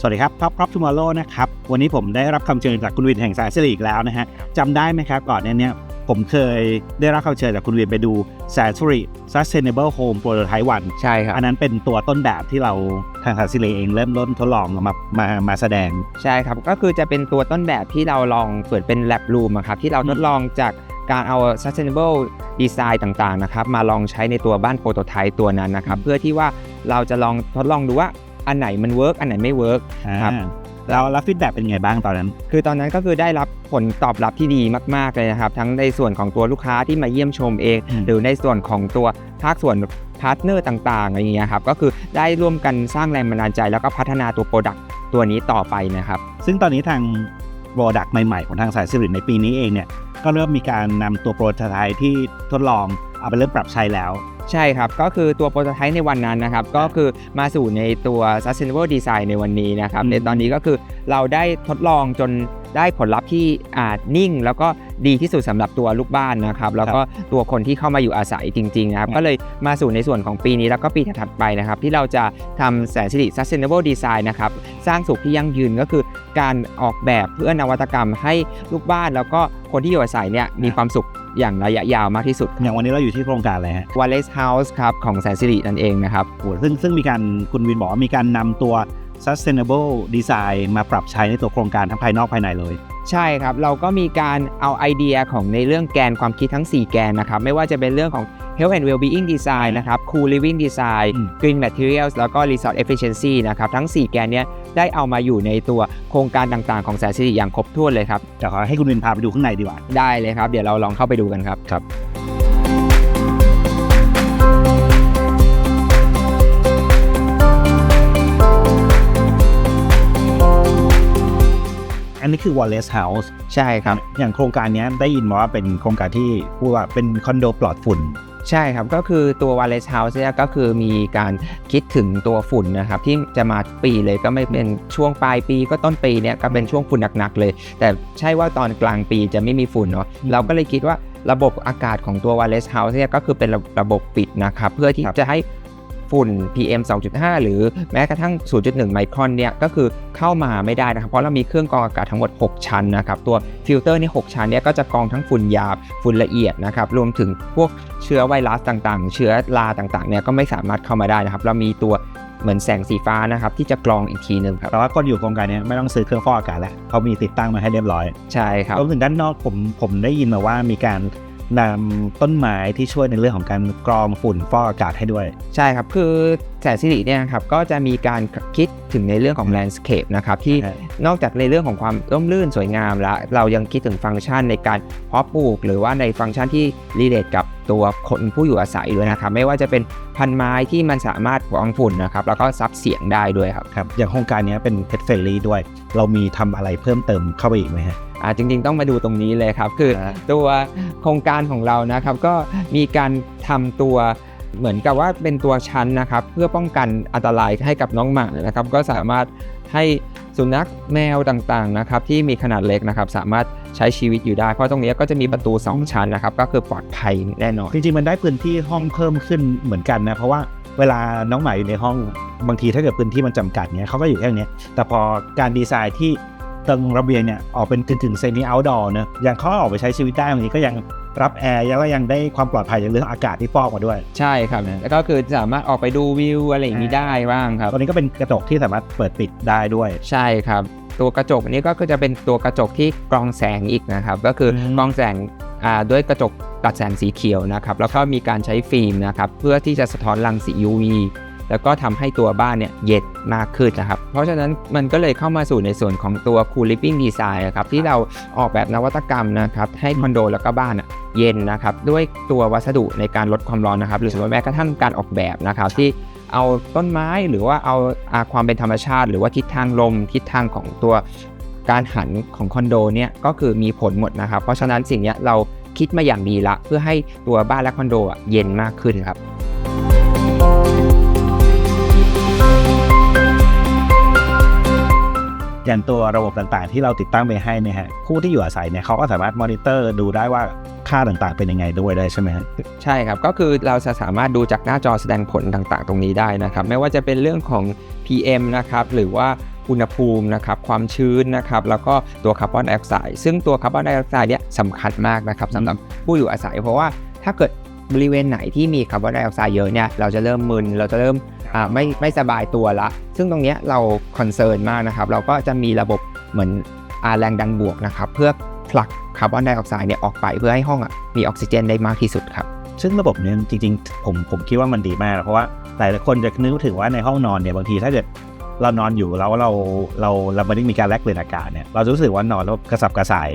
สวัสดีครับท็อปท็อปทูมอร์โลนะครับ วันนี้ผมได้รับคำเชิญจากคุณวินแห่งสายสิริอีกแล้วนะฮะจำได้ไหมครับ ก่อนหน้าเนี้ยผมเคยได้รับคำเชิญจากคุณวินไปดูสายสิริ Sustainable Home Prototype 1ใช่ครับ อันนั้นเป็นตัวต้นแบบที่เราทางสายสิริเองเริ่มต้นทดลองมามามาแสดง ใช่ครับ ก็คือจะเป็นตัวต้นแบบที่เราลองเปิดเป็น lab room อะครับที่เราทดลองจากการเอา sustainable design ต่างๆนะครับมาลองใช้ในตัวบ้านโปรโตไทป์ตัวนั้นนะครับ เพื่อที่ว่าเราจะลองทดลองดูว่า อันไหนมันเวิร์กอันไหนไม่เวิร์กครับอ่าแล้วแล้วฟีดแบ็เป็นไงบ้างตอนนั้น คือตอนนั้นก็คือได้รับผลตอบรับที่ดีมาก ๆ เลยนะครับ ทั้งในส่วนของตัวลูกค้าที่มาเยี่ยมชมเองอืมหรือในส่วนของตัวภาคส่วนพาร์ทเนอร์ต่างๆอะไรอย่างเงี้ยครับ ก็คือได้ร่วมกันสร้างแรงบันดาลใจ แล้วก็พัฒนาตัวโปรดักต์ตัวนี้ต่อไปนะครับ ซึ่งตอนนี้ทางโปรดักต์ใหม่ ๆ ของทางสายสิริในปีนี้เองเนี่ย ก็เริ่มมีการนำตัวโปรโตไทป์ที่ทดลองเอาไปเริ่มปรับใช้แล้ว ใช่ครับ ก็คือตัวโปรโตไทป์ในวันนั้นนะครับ ก็คือมาสู่ในตัว sustainable design ในวันนี้นะครับอืมในตอนนี้ก็คือเราได้ทดลองจน ได้ผลลัพธ์ที่อาจนิ่ง แล้วก็ดีที่สุดสำหรับตัวลูกบ้านนะครับ แล้วก็ตัวคนที่เข้ามาอยู่อาศัยจริงๆนะครับครับก็เลยมาสู่ในส่วนของปีนี้แล้วก็ปีถัดๆไปนะครับ ที่เราจะทำแสนสิริ sustainable design นะครับ สร้างสุขที่ยั่งยืนก็คือการออกแบบเพื่อนวัตกรรมให้ลูกบ้านแล้วก็คนที่อยู่อาศัยเนี่ยมีความสุขอย่างระยะยาวมากที่สุด อย่างวันนี้เราอยู่ที่โครงการอะไรฮะ Wallace House ครับของแสนสิรินั่นเองนะครับโอ้ซึ่งซึ่งมีการคุณวินบอกว่ามีการนำตัว sustainable design มาปรับใช้ในตัวโครงการทั้งภายนอกภายในเลย ใช่ครับ เราก็มีการเอาไอเดียของในเรื่องแกนความคิดทั้ง 4 แกนนะครับ ไม่ว่าจะเป็นเรื่องของ health and well-being design นะครับ cool living design อืม green materials แล้วก็ resource efficiency นะครับ ทั้ง 4 แกนเนี้ยได้เอามาอยู่ในตัวโครงการต่างๆ ของแสนสิริอย่างครบถ้วนเลยครับจะขอให้คุณวินพาไปดูข้างในดีกว่า ได้เลยครับ เดี๋ยวเราลองเข้าไปดูกันครับครับ อันนี้คือ Wallace House ใช่ครับ อย่างโครงการเนี้ยได้ยินมาว่าเป็นโครงการที่พูดว่าเป็นคอนโดปลอดฝุ่นใช่ครับ ก็คือตัว Wallace House เนี่ยก็คือมีการคิดถึงตัวฝุ่นนะครับ ที่จะมาทุกปีเลยก็ไม่เป็นช่วงปลายปีก็ต้นปีเนี่ยก็เป็นช่วงฝุ่นหนักๆเลย แต่ใช่ว่าตอนกลางปีจะไม่มีฝุ่นเนาะอืมเราก็เลยคิดว่าระบบอากาศของตัว Wallace House เนี่ยก็คือเป็นระระบบปิดนะครับ เพื่อที่ครับจะให้ ฝุ่น PM 2.5 หรือแม้กระทั่ง 0.1 ไมครอนเนี่ยก็คือเข้ามาไม่ได้นะครับ เพราะเรามีเครื่องกรองอากาศทั้งหมด 6 ชั้นนะครับตัวฟิลเตอร์นี่6ชั้นเนี่ยก็จะกรองทั้งฝุ่นหยาบฝุ่นละเอียดนะครับรวมถึงพวกเชื้อไวรัสต่างๆ เชื้อราต่างๆเนี่ยก็ไม่สามารถเข้ามาได้นะครับ เรามีตัวเหมือนแสงสีฟ้านะครับที่จะกรองอีกทีหนึ่งครับแต่ว่าคนอยู่โครงการเนี้ยไม่ต้องซื้อเครื่องฟอกอากาศแล้วเขามีติดตั้งมาให้เรียบร้อย ใช่ครับรวมถึงด้านนอกผมผมได้ยินมาว่ามีการ นำต้นไม้ที่ช่วยในเรื่องของการกรองฝุ่นฟอกอากาศให้ด้วย ใช่ครับคือแสนสิริเนี่ยครับก็จะมีการคิดถึงในเรื่องของ landscape นะครับที่ครับนอกจากในเรื่องของความร่มรื่นสวยงามแล้ว เรายังคิดถึงฟังก์ชันในการเพาะปลูก หรือว่าในฟังก์ชันที่รีเลทกับตัวคนผู้อยู่อาศัยด้วยนะครับ ไม่ว่าจะเป็นพันไม้ที่มันสามารถกรองฝุ่นนะครับแล้วก็ซับเสียงได้ด้วยครับครับอย่างโครงการเนี้ยเป็นเพ t เฟ r ลี่ด้วย เรามีทำอะไรเพิ่มเติมเข้าไปอีกไหมฮะ อ่าจริง ๆ ต้องมาดูตรงนี้เลยครับ คืออ่าตัวโครงการของเรานะครับ ก็มีการทำตัวเหมือนกับว่าเป็นตัวชั้นนะครับ เพื่อป้องกันอันตรายให้กับน้องหมานะครับ ก็สามารถให้สุนัขแมวต่างๆนะครับที่มีขนาดเล็กนะครับสามารถใช้ชีวิตอยู่ได้ เพราะตรงนี้ก็จะมีประตู 2 ชั้นนะครับ ก็คือปลอดภัยแน่นอน จริงๆ มันได้พื้นที่ห้องเพิ่มขึ้นเหมือนกันนะเพราะว่าเวลาน้องหมาอยู่ในห้องบางทีถ้าเกิดพื้นที่มันจำกัดเนี้ยเขาก็อยู่แค่เนี้ยแต่พอการดีไซน์ที่ ตรงระเบียงเนี่ยออกเป็นกึ่งๆเซนิเอาท์ดอร์เนอะอย่างเขาออกไปใช้ชีวิตได้บางทีก็ยังรับแอร์แล้วก็ยังได้ความปลอดภัยจากเรื่องอากาศที่ฟอกมาด้วย ใช่ครับแล้วก็คือสามารถออกไปดูวิวอะไรอย่างนี้ได้บ้างครับตอนนี้ก็เป็นกระจกที่สามารถเปิดปิดได้ด้วย ใช่ครับ ตัวกระจกอันนี้ก็คือจะเป็นตัวกระจกที่กรองแสงอีกนะครับก็คืออมกรองแสงอ่าด้วยกระจกตัดแสงสีเขียวนะครับแล้วก็มีการใช้ฟิล์มนะครับเพื่อที่จะสะท้อนรังสี UV แล้วก็ทำให้ตัวบ้านเนี่ยเย็นมากขึ้นนะครับ เพราะฉะนั้นมันก็เลยเข้ามาสู่ในส่วนของตัว Cool Living Design นะครับที่เราออกแบบนวัตกรรมนะครับให้คอนโดแล้วก็บ้านเย็นนะครับด้วยตัววัสดุในการลดความร้อนนะครับ หรือแม้กระทั่งการออกแบบนะครับที่เอาต้นไม้หรือว่าเอาอาความเป็นธรรมชาติ หรือว่าทิศทางลมทิศทางของตัวการหันของคอนโดเนี่ยก็คือมีผลหมดนะครับ เพราะฉะนั้นสิ่งนี้เราคิดมาอย่างดีละ เพื่อให้ตัวบ้านและคอนโดเย็นมากขึ้นครับ อย่างตัวระบบต่างๆ ที่เราติดตั้งไปให้เนี่ยฮะผู้ที่อยู่อาศัยเนี่ยเขาก็สามารถมอนิเตอร์ดูได้ว่าค่าต่างๆเป็นยังไงด้วยได้ใช่ไหมฮะใช่ครับก็คือเราจะสามารถดูจากหน้าจอแสดงผลต่างๆ ตรงนี้ได้นะครับ ไม่ว่าจะเป็นเรื่องของ PM นะครับหรือว่าอุณหภูมินะครับความชื้นนะครับแล้วก็ตัวคาร์บอนไดออกไซด์ซึ่งตัวคาร์บอนไดออกไซด์เนี่ยสำคัญมากนะครับสำหรับผู้อยู่อาศัย เพราะว่าถ้าเกิด บริเวณไหนที่มีคาร์บอนไดออกไซด์เยอะเนี่ยเราจะเริ่มมึนเราจะเริ่มไม่ไม่สบายตัวละ ซึ่งตรงเนี้ยเราคอนเซิร์นมากนะครับเราก็จะมีระบบเหมือนอแรงดันบวกนะครับเพื่อผลักคาร์บอนไดออกไซด์เนี่ยออกไปเพื่อให้ห้องอะมีออกซิเจนได้มากที่สุดครับซึ่งระบบเนี้จริงๆ ผมผมคิดว่ามันดีมาก เพราะว่าหลายคนจะนึกถึงว่าในห้องนอนเนี่ยบางทีถ้าเกิดเรานอนอยู่แล้วเราเราเราไม่ได้มีการแลกเปลี่ยนอากาศเนี่ยเราจะรู้สึกว่านอนแล้วกระสับกระส่าย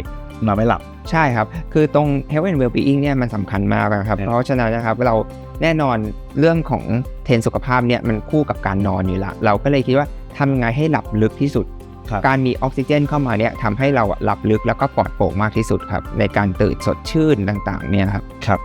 นอนไม่หลับ ใช่ครับ คือตรง health and well-being เนี่ยมันสำคัญมากนะครับครับเพราะฉะนั้นนะครับเราแน่นอนเรื่องของเทรนด์สุขภาพเนี่ยมันคู่กับการนอนอยู่ละเราก็เลยคิดว่าทำยังไงให้หลับลึกที่สุดครับการมีออกซิเจนเข้ามาเนี่ยทำให้เราอะหลับลึกแล้วก็ปลอดโปร่งมากที่สุดครับในการตื่นสดชื่นต่างๆเนี่ยครับครับ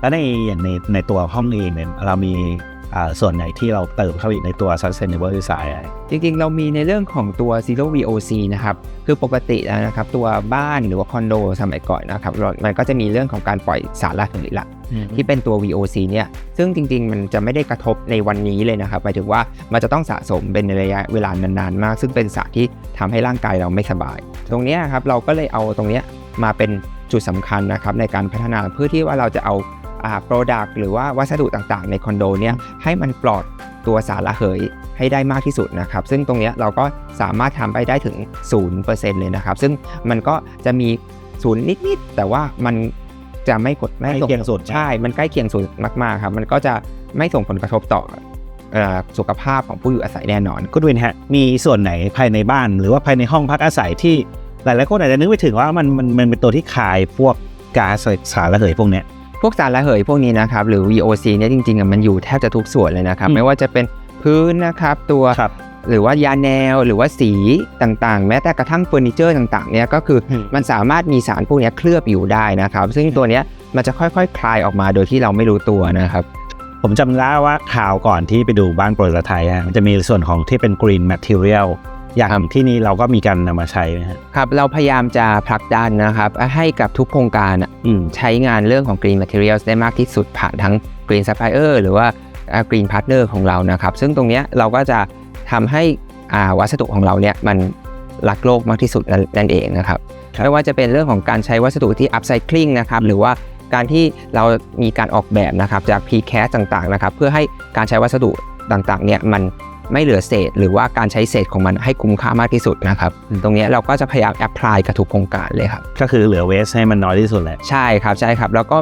แล้วในอย่างในในตัวห้องเองเนี่ยเรามีอ่า ส่วนไหนที่เราเติมเข้าไปอีกในตัว sustainable design อะไรจริง ๆ เรามีในเรื่องของตัว zero VOC นะครับ คือปกติแล้วนะครับ ตัวบ้านหรือว่าคอนโดสมัยก่อนนะครับเรามันก็จะมีเรื่องของการปล่อยสารละเหยละที่เป็นตัว VOC เนี่ย ซึ่งจริง ๆ มันจะไม่ได้กระทบในวันนี้เลยนะครับ หมายถึงว่ามันจะต้องสะสมเป็นในระยะเวลานานๆ มาก ซึ่งเป็นสารที่ทำให้ร่างกายเราไม่สบาย ตรงเนี้ยครับ เราก็เลยเอาตรงเนี้ยมาเป็นจุดสำคัญนะครับในการพัฒนาเพื่อที่ว่าเราจะเอา อ่า product หรือว่าวัสดุต่างๆ ในคอนโดเนี่ยให้มันปลอดตัวสารระเหยให้ได้มากที่สุดนะครับ ซึ่งตรงเนี้ยเราก็สามารถทำไปได้ถึง 0%เลยนะครับ ซึ่งมันก็จะมีศูนย์นิดๆ แต่ว่ามันจะไม่กดไม่ใกล้ส่งเคียงสุดใช่ มันใกล้เคียงสุดมากๆครับ มันก็จะไม่ส่งผลกระทบต่อเอ่อสุขภาพของผู้อยู่อาศัยแน่นอนคุณวินฮะมีส่วนไหนภายในบ้าน หรือว่าภายในห้องพักอาศัยที่หลายๆคนอาจจะนึกไม่ถึงว่ามันมันมันเป็นตัวที่คายพวกก๊าซสารระเหยพวกเนี้ย พวกสารระเหยพวกนี้นะครับหรือ VOC เนี่ยจริงๆอะมันอยู่แทบจะทุกส่วนเลยนะครับอืมไม่ว่าจะเป็นพื้นนะครับตัวครับหรือว่ายาแนวหรือว่าสีต่างๆ แม้แต่กระทั่งเฟอร์นิเจอร์ต่างๆเนี่ยก็คืออมมันสามารถมีสารพวกเนี้ยเคลือบอยู่ได้นะครับ ซึ่งตัวเนี้ยมันจะค่อยๆ คลายออกมาโดยที่เราไม่รู้ตัวนะครับ ผมจำได้ว่าข่าวก่อนที่ไปดูบ้านโปรยไทยอะมันจะมีส่วนของที่เป็น green material อย่างที่นี่เราก็มีการนำมาใช้นะฮะครับ เราพยายามจะผลักดันนะครับ ให้กับทุกโครงการอะอืมใช้งานเรื่องของ Green Materials ได้มากที่สุดผ่านทั้ง Green Supplier หรือว่าอ่า Green Partner ของเรานะครับ ซึ่งตรงเนี้ยเราก็จะทำให้อ่าวัสดุของเราเนี่ยมันรักโลกมากที่สุดนั่นนั่นเองนะครับครับไม่ว่าจะเป็นเรื่องของการใช้วัสดุที่ upcycling นะครับหรือว่าการที่เรามีการออกแบบนะครับจาก precast ต่างๆนะครับเพื่อให้การใช้วัสดุต่างๆเนี่ยมัน ไม่เหลือเศษ หรือว่าการใช้เศษของมันให้คุ้มค่ามากที่สุดนะครับตรงเนี้ยเราก็จะพยายาม apply กับทุกโครงการเลยครับก็คือเหลือเวสให้มันน้อยที่สุดแหละใช่ครับใช่ครับ แล้วก็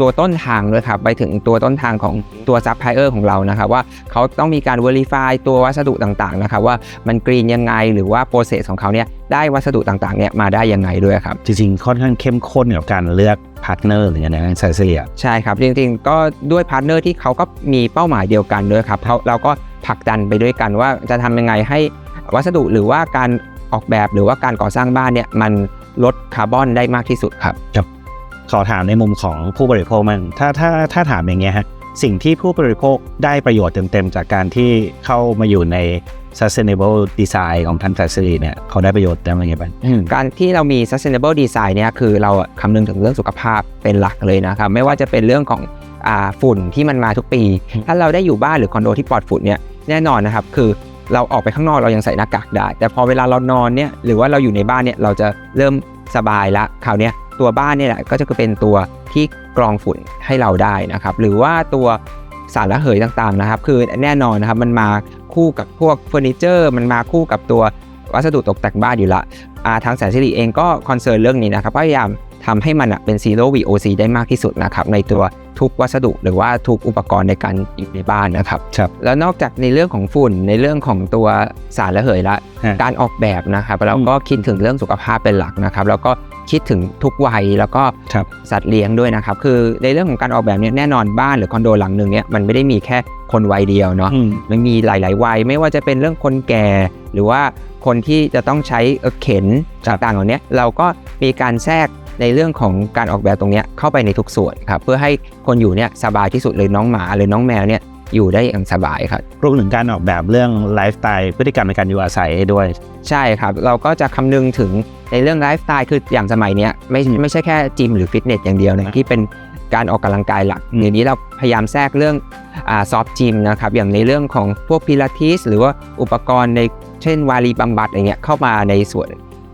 ตัวต้นทางด้วยครับ ไปถึงตัวต้นทางของตัวซัพพลายเออร์ของเรานะครับ ว่าเขาต้องมีการ Verify ตัววัสดุต่างๆนะครับ ว่ามันกรีนยังไงหรือว่าโปรเซสของเขาเนี่ยได้วัสดุต่างๆเนี่ยมาได้ยังไงด้วยครับ จริงๆ ค่อนข้างเข้มข้นกับการเลือกพาร์ทเนอร์หรืออะไรนะไซเซียใช่ครับ จริงๆ ก็ด้วยพาร์ทเนอร์ที่เขาก็มีเป้าหมายเดียวกันด้วยครับเขาเราก็ ผลักดันไปด้วยกันว่าจะทำยังไงให้วัสดุหรือว่าการออกแบบหรือว่าการก่อสร้างบ้านเนี่ยมันลดคาร์บอนได้มากที่สุดครับขอถามในมุมของผู้บริโภคมั่งถ้าถ้าถ้าถามอย่างเงี้ยฮะสิ่งที่ผู้บริโภคได้ประโยชน์เต็มๆจากการที่เข้ามาอยู่ใน sustainable design ของทันทัศนีเนี่ยเขาได้ประโยชน์ได้มาไงบ้างการที่เรามี sustainable design เนี่ยคือเราอะคำนึงถึงเรื่องสุขภาพเป็นหลักเลยนะครับ ไม่ว่าจะเป็นเรื่องของอ่าฝุ่นที่มันมาทุกปีอืมถ้าเราได้อยู่บ้านหรือคอนโดที่ปลอดฝุ่นเนี่ย แน่นอนนะครับ คือเราออกไปข้างนอกเรายังใส่หน้ากากได้ แต่พอเวลาเรานอนเนี่ยหรือว่าเราอยู่ในบ้านเนี่ยเราจะเริ่มสบายละคราวเนี้ยตัวบ้านเนี่ยแหละก็จะเป็นตัวที่กรองฝุ่นให้เราได้นะครับ หรือว่าตัวสารระเหยต่างๆนะครับ คือแน่นอนนะครับมันมาคู่กับพวกเฟอร์นิเจอร์ มันมาคู่กับตัว วัสดุตกแต่งบ้านอยู่ละอ่าทางแสนสิริเองก็คอนเซิร์นเรื่องนี้นะครับพยายามทำให้มันอะเป็น zero VOC ได้มากที่สุดนะครับในตัวทุกวัสดุหรือว่าทุกอุปกรณ์ในการอยู่ในบ้านนะครับครับ แล้วนอกจากในเรื่องของฝุ่นในเรื่องของตัวสารระเหยละฮะการออกแบบนะครับเราก็คิดถึงเรื่องสุขภาพเป็นหลักนะครับ แล้วก็คิดถึงทุกวัยแล้วก็ครับสัตว์เลี้ยงด้วยนะครับ คือในเรื่องของการออกแบบเนี่ยแน่นอนบ้านหรือคอนโดหลังหนึ่งเนี่ยมันไม่ได้มีแค่คนวัยเดียวเนาะอืมมันมีหลาย ๆ วัยไม่ว่าจะเป็นเรื่องคนแก่หรือว่า คนที่จะต้องใช้เอ่อเข็นต่างๆเหล่านี้เราก็มีการแทรกในเรื่องของการออกแบบตรงเนี้ยเข้าไปในทุกส่วนครับเพื่อให้คนอยู่เนี่ยสบายที่สุดเลยน้องหมาหรือน้องแมวเนี่ยอยู่ได้อย่างสบายครับรวมถึงการออกแบบเรื่องไลฟ์สไตล์พฤติกรรมในการอยู่อาศัยด้วย ใช่ครับ เราก็จะคำนึงถึงในเรื่องไลฟ์สไตล์คืออย่างสมัยเนี้ยไม่ไม่ใช่แค่จิมหรือฟิตเนสอย่างเดียวนะที่เป็น การออกกำลังกายหลักอืมเดี๋ยวนี้เราพยายามแทรกเรื่องอ่าซอฟต์จิมนะครับอย่างในเรื่องของพวกพิลาทิสหรือว่าอุปกรณ์ในเช่นวารีบำบัดอย่างเงี้ยเข้ามาในส่วน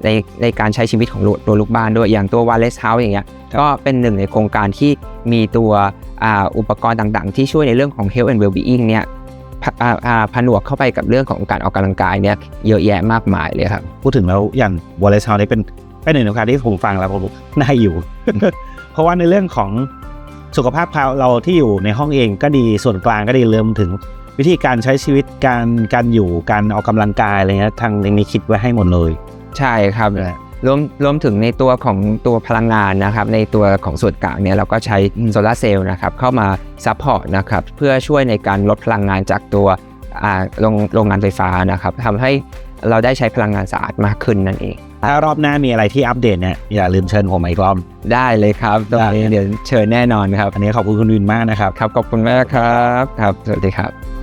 ในในการใช้ชีวิตของตัวลูกบ้านด้วยอย่างตัววาเลสเฮาส์อย่างเงี้ยก็เป็นหนึ่งในโครงการที่มีตัวอ่าอุปกรณ์ต่างๆ ที่ช่วยในเรื่องของ health and well-being เนี่ยผอ่าอ่าผนวกเข้าไปกับเรื่องของการออกกำลังกายเนี่ยเยอะแยะมากมายเลยครับ พูดถึงแล้วอย่างวอลเลย์ชาวนี่เป็นเป็นหนึ่งในการที่ผมฟังแล้วผมน่าอยู่เพ ราะว่าในเรื่องของสุขภาพเราที่อยู่ในห้องเองก็ดีส่วนกลางก็ดีเริ่มถึงวิธีการใช้ชีวิตการการอยู่การออกกำลังกายอะไรเงี้ยทางนี้คิดไว้ให้หมดเลย ใช่ครับรวมรวมถึงในตัวของตัวพลังงานนะครับ ในตัวของส่วนกลางเนี่ยเราก็ใช้โซลาเซลล์นะครับเข้ามาซัพพอร์ตนะครับเพื่อช่วยในการลดพลังงานจากตัวอ่าโรงโรงงานไฟฟ้านะครับทำให้ เราได้ใช้พลังงานสะอาดมากขึ้นนั่นเอง ถ้ารอบหน้ามีอะไรที่อัปเดตเนี่ยอย่าลืมเชิญผมมาอีกรอบได้เลยครับตรงนี้ได้เดี๋ยวเชิญแน่นอนครับ อันนี้ขอบคุณคุณวินมากนะครับ ครับขอบคุณมากครับ ครับ สวัสดีครับ